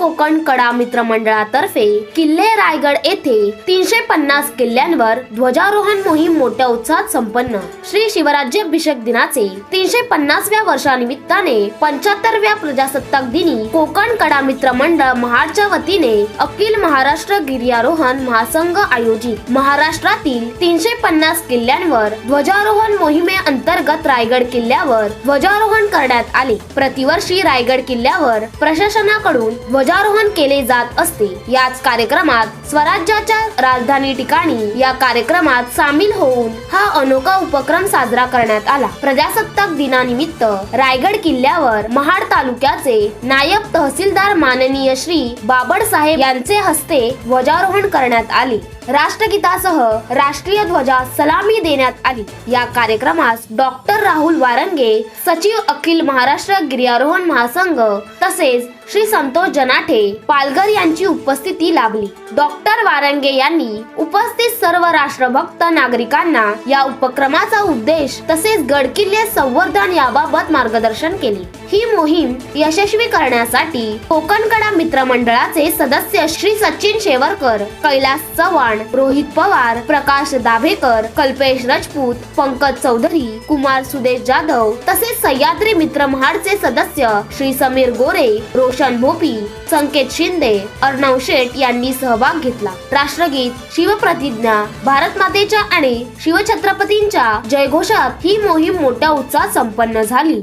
कोकण कडा मित्र मंडळातर्फे किल्ले रायगड येथे तीनशे पन्नास किल्ल्यांवर ध्वजारोहण मोहीम मोठ्या उत्साहात संपन्न. श्री शिवराज्याभिषेक दिनाचे तीनशे पन्नासव्या वर्षानिमित्ताने पंच्याहत्तरव्या प्रजासत्ताक दिनी कोकण कडा मित्र मंडळ महाडच्या वतीने अखिल महाराष्ट्र गिर्यारोहण महासंघ आयोजित. महाराष्ट्रातील तीनशे पन्नास किल्ल्यांवर ध्वजारोहण मोहिमे अंतर्गत रायगड किल्ल्यावर ध्वजारोहण करण्यात आले. प्रतिवर्षी रायगड किल्ल्यावर प्रशासनाकडून ध्वजारोहण केले जात असते. याच कार्यक्रमात स्वराज्याच्या राजधानी ठिकाणी या कार्यक्रमात सामील होऊन हा अनोखा उपक्रम साजरा करण्यात आला. प्रजासत्ताक दिनानिमित्त रायगड किल्ल्यावर महाड तालुक्याचे नायब तहसीलदार माननीय श्री बाबड साहेब यांचे हस्ते ध्वजारोहण करण्यात आले. राष्ट्रगीतासह राष्ट्रीय ध्वजा सलामी देण्यात आली. या कार्यक्रमास डॉक्टर राहुल वारंगे सचिव अखिल महाराष्ट्र गिर्यारोहण महासंघ तसेच श्री संतोष जनाठे पालघर यांची उपस्थिती लाभली. डॉक्टर वारंगे यांनी उपस्थित सर्व राष्ट्रभक्त नागरिकांना या उपक्रमाचा उद्देश तसेच गडकिल्ले संवर्धन याबाबत मार्गदर्शन केले. ही मोहीम यशस्वी करण्यासाठी कोकणकडा मित्रमंडळाचे सदस्य श्री सचिन शेवरकर कैलास चव्हाण रोहित पवार प्रकाश दाभेकर कल्पेश राजपूत पंकज चौधरी कुमार सुदेश जाधव तसेच सह्याद्री मित्र महाडचे सदस्य श्री समीर गोरे रोशन भोपी संकेत शिंदे अर्णव शेठ यांनी सहभाग घेतला. राष्ट्रगीत शिवप्रतिज्ञा भारत मातेच्या आणि शिवछत्रपतींच्या जयघोषात ही मोहीम मोठ्या उत्साहात संपन्न झाली.